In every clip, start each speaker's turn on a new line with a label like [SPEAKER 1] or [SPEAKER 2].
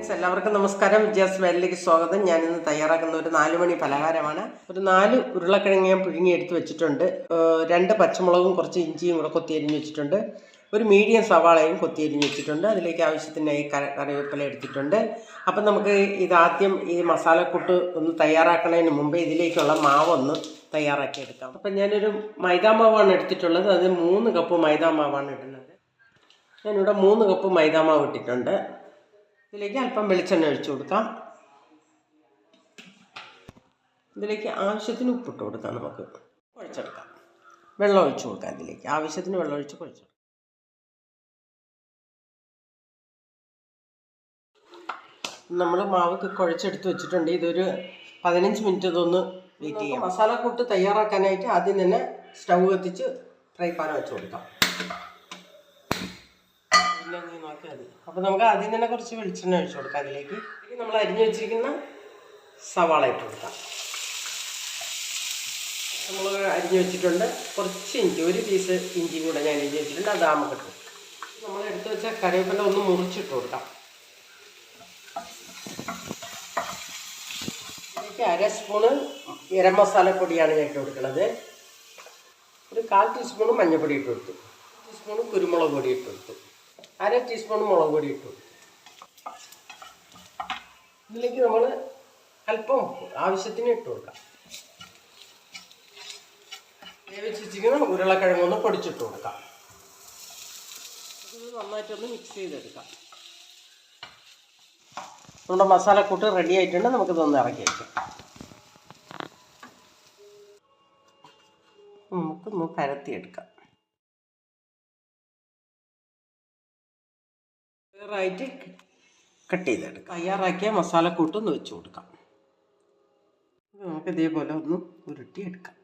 [SPEAKER 1] Friends എല്ലാവർക്കും നമസ്കാരം. ജസ് വേലിലേക്ക് സ്വാഗതം. ഞാൻ ഇന്ന് തയ്യാറാക്കുന്ന ഒരു നാലുമണി പലഹാരമാണ്. ഒരു നാല് ഉരുളക്കിഴങ്ങ് പുഴുങ്ങി എടുത്ത് വെച്ചിട്ടുണ്ട്. രണ്ട് പച്ചമുളകും കുറച്ച് ഇഞ്ചിയും കൂടെ കൊത്തി അരിഞ്ഞ് വെച്ചിട്ടുണ്ട്. ഒരു മീഡിയം സവാളയും കൊത്തി അരിഞ്ഞ് വെച്ചിട്ടുണ്ട്. അതിലേക്ക് ആവശ്യത്തിനായി കറിവേപ്പില എടുത്തിട്ടുണ്ട്. അപ്പം നമുക്ക് ഇതാദ്യം ഈ മസാലക്കൂട്ട് ഒന്ന് തയ്യാറാക്കുന്നതിന് മുമ്പ് ഇതിലേക്കുള്ള മാവൊന്ന് തയ്യാറാക്കി എടുക്കാം അപ്പം ഞാനൊരു മൈദാ മാവാണ് എടുത്തിട്ടുള്ളത്. അത് മൂന്ന് കപ്പ് മൈദാ മാവാണ് ഇടുന്നത്. ഞാനിവിടെ മൂന്ന് കപ്പ് മൈദാ മാവ് ഇട്ടിട്ടുണ്ട്. ഇതിലേക്ക് അല്പം വെളിച്ചെണ്ണ ഒഴിച്ചു കൊടുക്കാം. ഇതിലേക്ക് ആവശ്യത്തിന് ഉപ്പിട്ട് കൊടുക്കാം നമുക്ക്. കുഴച്ചെടുക്കാം. വെള്ളം ഒഴിച്ചു കൊടുക്കാം ഇതിലേക്ക്. ആവശ്യത്തിന് വെള്ളം ഒഴിച്ച് കുഴച്ചെടുക്കാം. നമ്മൾ മാവ് കുഴച്ചെടുത്ത് വെച്ചിട്ടുണ്ട്. ഇതൊരു പതിനഞ്ച് മിനിറ്റ് ഇതൊന്ന് വെയിറ്റ് ചെയ്യാം. മസാലക്കൂട്ട് തയ്യാറാക്കാനായിട്ട് ആദ്യം തന്നെ സ്റ്റൗ കത്തിച്ച് ഫ്രൈ പാൻ വെച്ച് കൊടുക്കാം. നീ നോക്കിയാൽ മതി. നമുക്ക് ആദ്യം തന്നെ കുറച്ച് വെളിച്ചെണ്ണ ഒഴിച്ചു കൊടുക്കാം. അതിലേക്ക് നമ്മൾ അരിഞ്ഞു വെച്ചിരിക്കുന്ന സവാള ഇട്ട് കൊടുക്കാം. നമ്മൾ അരിഞ്ഞു വെച്ചിട്ടുണ്ട്. കുറച്ച് ഇഞ്ചി ഒരു പീസ് ഇഞ്ചി കൂടെ ഞാൻ അരിഞ്ഞു വെച്ചിട്ടുണ്ട്. അത് നമുക്ക് കൊടുക്കാം. നമ്മൾ എടുത്ത് വെച്ച കറിവേപ്പില ഒന്ന് മുറിച്ചിട്ട് കൊടുക്കാം. ഇതിലേക്ക് അര സ്പൂണ് ഗരം മസാലപ്പൊടിയാണ് ഞാൻ ഇട്ട് കൊടുക്കുന്നത്. ഒരു കാൽ ടീസ്പൂണ് മഞ്ഞൾപ്പൊടി ഇട്ട് കൊടുത്തു. ടീസ്പൂണ് കുരുമുളക് പൊടി ഇട്ട് കൊടുത്തു. അര ടീസ്പൂൺ മുളക് പൊടി ഇട്ടു. ഇതിലേക്ക് നമ്മൾ അല്പം ആവശ്യത്തിന് ഇട്ട് കൊടുക്കാം. വേവിച്ചിരിക്കുന്ന ഉരുളക്കിഴങ്ങ് ഉരുളക്കിഴങ്ങൊന്ന് പൊടിച്ചിട്ട് കൊടുക്കാം. ഇത് നന്നായിട്ടൊന്ന് മിക്സ് ചെയ്തെടുക്കാം. നമ്മുടെ മസാലക്കൂട്ട് റെഡി ആയിട്ടുണ്ട്. നമുക്കിതൊന്ന് ഇറക്കി വയ്ക്കാം നമുക്കൊന്ന് പരത്തിയെടുക്കാം. ക്ലിയറായിട്ട് കട്ട് ചെയ്തെടുക്കാം. തയ്യാറാക്കിയ മസാല ഒന്ന് വെച്ച് കൊടുക്കാം. നമുക്ക് ഇതേപോലെ ഒന്ന് ഉരുട്ടി എടുക്കാം?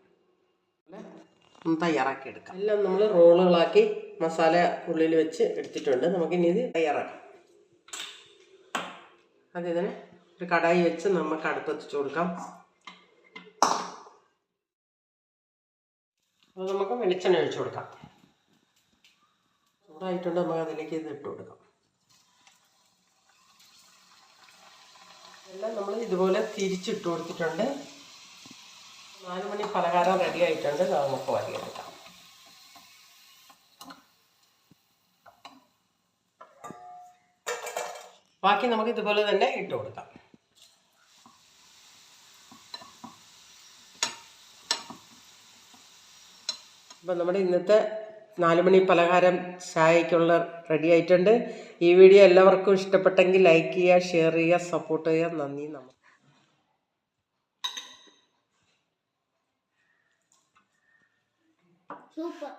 [SPEAKER 1] ഒന്ന് തയ്യാറാക്കി എടുക്കാം എല്ലാം നമ്മൾ റോളുകളാക്കി മസാല ഉള്ളിൽ വെച്ച് എടുത്തിട്ടുണ്ട്. നമുക്കിനി ഇത് തയ്യാറാക്കാം. അതേ തന്നെ ഒരു കടായി വെച്ച് നമുക്ക് അടുപ്പത്തിച്ച് കൊടുക്കാം. അപ്പോൾ നമുക്ക് വെളിച്ചെണ്ണ ഒഴിച്ചു കൊടുക്കാം. ചൂടായിട്ടുണ്ട് നമുക്ക് അതിലേക്ക് ഇത് ഇട്ട് കൊടുക്കാം. എല്ലാം നമ്മൾ ഇതുപോലെ തിരിച്ചിട്ട് കൊടുത്തിട്ടുണ്ട്. നാല് മണി പലഹാരം റെഡി ആയിട്ടുണ്ട്. നമുക്ക് വരിയെടുക്കാം. ബാക്കി നമുക്ക് ഇതുപോലെ തന്നെ ഇട്ട് കൊടുക്കാം. അപ്പം നമ്മുടെ ഇന്നത്തെ നാല് മണി പലഹാരം ചായക്കുള്ള റെഡി ആയിട്ടുണ്ട് ഈ വീഡിയോ എല്ലാവർക്കും ഇഷ്ടപ്പെട്ടെങ്കിൽ ലൈക്ക് ചെയ്യുക ഷെയർ ചെയ്യുക സപ്പോർട്ട് ചെയ്യുക നന്ദി നമസ്കാരം
[SPEAKER 2] Super.